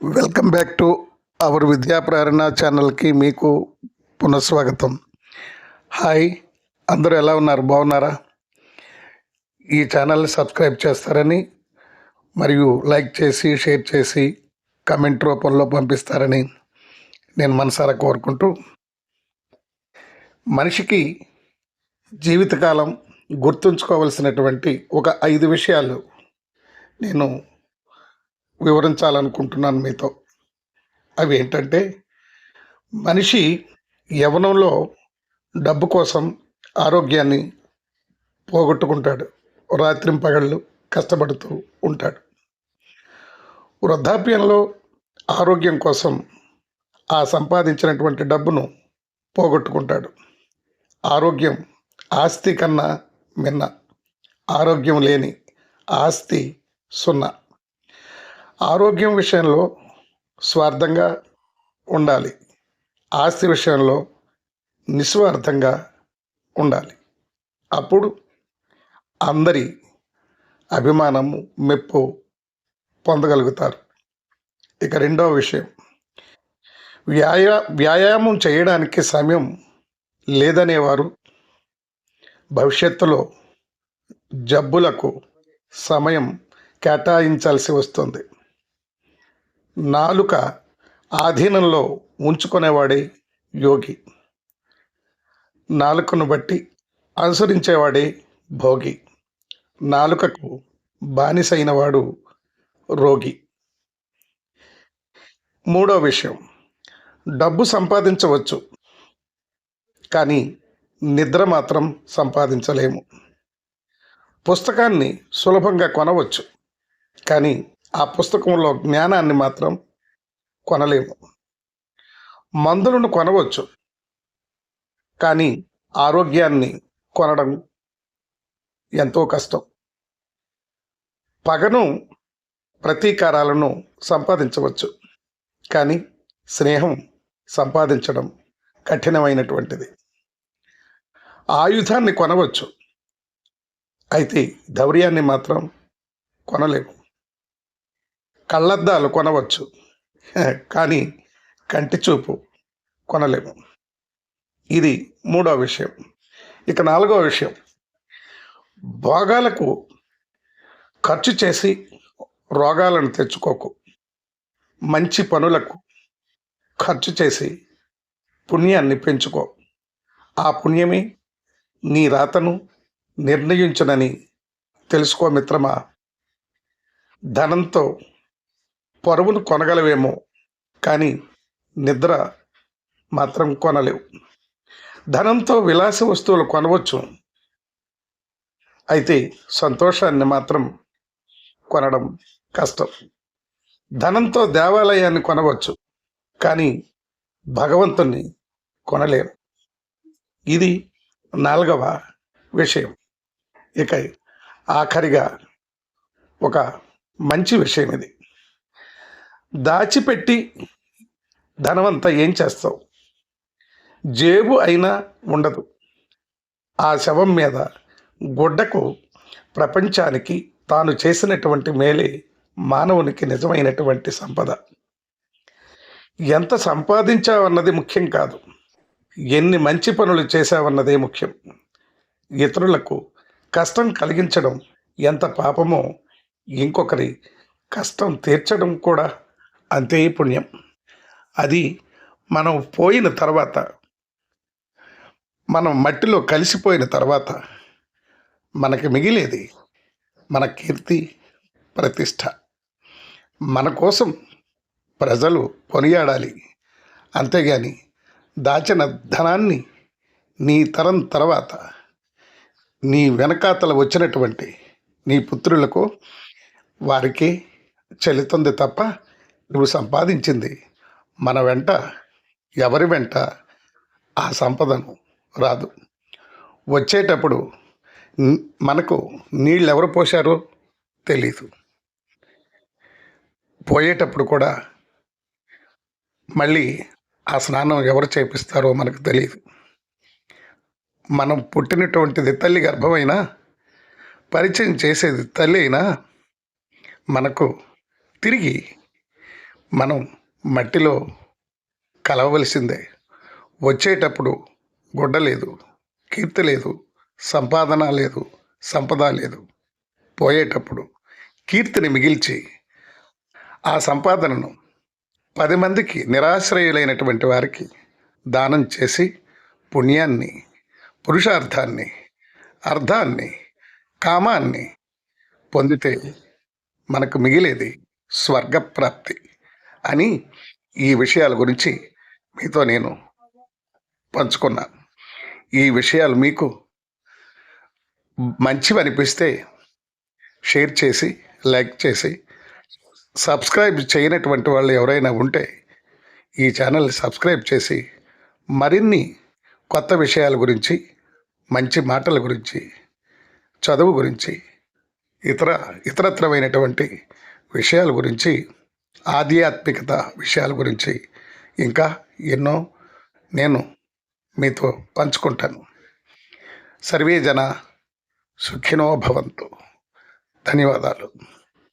Welcome back to our విద్యా ప్రేరణ ఛానల్కి మీకు పునఃస్వాగతం. హాయ్ అందరూ ఎలా ఉన్నారు? బాగున్నారా? ఈ ఛానల్ని సబ్స్క్రైబ్ చేస్తారని మరియు లైక్ చేసి షేర్ చేసి కమెంట్ రూపంలో పంపిస్తారని నేను మనసారా కోరుకుంటూ. మనిషికి జీవితకాలం గుర్తుంచుకోవలసినటువంటి ఒక ఐదు విషయాలు నేను వివరించాలనుకుంటున్నాను మీతో. అవి ఏంటంటే మనిషి యవనంలో డబ్బు కోసం ఆరోగ్యాన్ని పోగొట్టుకుంటాడు. రాత్రింపగళ్ళు కష్టపడుతూ ఉంటాడు. వృద్ధాప్యంలో ఆరోగ్యం కోసం ఆ సంపాదించినటువంటి డబ్బును పోగొట్టుకుంటాడు. ఆరోగ్యం ఆస్తి కన్నా మిన్న. ఆరోగ్యం లేని ఆస్తి సున్నా. ఆరోగ్యం విషయంలో స్వార్థంగా ఉండాలి. ఆస్తి విషయంలో నిస్వార్థంగా ఉండాలి. అప్పుడు అందరి అభిమానము మెప్పు పొందగలుగుతారు. ఇక రెండవ విషయం. వ్యాయా వ్యాయామం చేయడానికి సమయం లేదనేవారు భవిష్యత్తులో జబ్బులకు సమయం కేటాయించాల్సి వస్తుంది. నాలుక ఆధీనంలో ఉంచుకునేవాడే యోగి. నాలుకను బట్టి అనుసరించేవాడే భోగి. నాలుకకు బానిసైనవాడు రోగి. మూడో విషయం. డబ్బు సంపాదించవచ్చు కానీ నిద్ర మాత్రం సంపాదించలేము. పుస్తకాన్ని సులభంగా కొనవచ్చు కానీ ఆ పుస్తకంలో జ్ఞానాన్ని మాత్రం కొనలేము. మందులను కొనవచ్చు. కానీ ఆరోగ్యాన్ని కొనడం ఎంతో కష్టం. పగను ప్రతీకారాలను సంపాదించవచ్చు. కానీ స్నేహం సంపాదించడం కఠినమైనటువంటిది. ఆయుధాన్ని కొనవచ్చు. అయితే ధౌర్యాన్ని మాత్రం కొనలేము. కళ్ళద్దాలు కొనవచ్చు. కానీ కంటి చూపు కొనలేము. ఇది మూడో విషయం. ఇక నాలుగో విషయం. భోగాలకు ఖర్చు చేసి రోగాలను తెచ్చుకోకు. మంచి పనులకు ఖర్చు చేసి పుణ్యాన్ని పెంచుకో. ఆ పుణ్యమే నీ రాతను నిర్ణయించునని తెలుసుకో మిత్రమా. ధనంతో పరువును కొనగలవేమో కానీ నిద్ర మాత్రం కొనలేవు. ధనంతో విలాస వస్తువులు కొనవచ్చు. అయితే సంతోషాన్ని మాత్రం కొనడం కష్టం. ధనంతో దేవాలయాన్ని కొనవచ్చు కానీ భగవంతుణ్ణి కొనలేరు. ఇది నాలుగవ విషయం. ఇక ఆఖరిగా ఒక మంచి విషయం ఇది దాచిపెట్టి ధనమంతా ఏం చేస్తావు? జేబు అయినా ఉండదు. ఆ శవం మీద గుడ్డకు ప్రపంచానికి తాను చేసినటువంటి మేలే మానవునికి నిజమైనటువంటి సంపద. ఎంత సంపాదించావన్నది ముఖ్యం కాదు. ఎన్ని మంచి పనులు చేశావన్నదే ముఖ్యం. ఇతరులకు కష్టం కలిగించడం ఎంత పాపమో ఇంకొకరి కష్టం తీర్చడం కూడా అంతే పుణ్యం. అది మనం పోయిన తర్వాత మనం మట్టిలో కలిసిపోయిన తర్వాత మనకి మిగిలేది మన కీర్తి ప్రతిష్ట. మన కోసం ప్రజలు కొనియాడాలి. అంతేగాని దాచిన ధనాన్ని నీ తరం తర్వాత నీ వెనకాతల వచ్చినటువంటి నీ పుత్రులకు వారికి చెల్లుతుంది తప్ప నువ్వు సంపాదించింది మన వెంట ఎవరి వెంట ఆ సంపదను రాదు. వచ్చేటప్పుడు మనకు నీళ్ళు ఎవరు పోశారో తెలీదు. పోయేటప్పుడు కూడా మళ్ళీ ఆ స్నానం ఎవరు చేపిస్తారో మనకు తెలియదు మనం పుట్టినటువంటిది తల్లి గర్భమైనా పరిచయం చేసేది తల్లి అయినా మనకు తిరిగి మనం మట్టిలో కలవవలసిందే. వచ్చేటప్పుడు గుడ్డ లేదు కీర్తి లేదు సంపాదన లేదు సంపద లేదు. పోయేటప్పుడు కీర్తిని మిగిల్చి ఆ సంపాదనను పది మందికి నిరాశ్రయులైనటువంటి వారికి దానం చేసి పుణ్యాన్ని పురుషార్థాన్ని అర్థాన్ని కామాన్ని పొందితే మనకు మిగిలేది స్వర్గప్రాప్తి. అని ఈ విషయాల గురించి మీతో నేను పంచుకున్నాను ఈ విషయాలు మీకు మంచివి అనిపిస్తే షేర్ చేసి లైక్ చేసి సబ్స్క్రైబ్ చేయనటువంటి వాళ్ళు ఎవరైనా ఉంటే ఈ ఛానల్ని సబ్స్క్రైబ్ చేసి మరిన్ని కొత్త విషయాల గురించి మంచి మాటల గురించి చదువు గురించి ఇతర ఇతరత్రమైనటువంటి విషయాల గురించి ఆధ్యాత్మికత విషయాల గురించి ఇంకా ఎన్నో నేను మీతో పంచుకుంటాను. సర్వే జన సుఖినో భవంతు. ధన్యవాదాలు.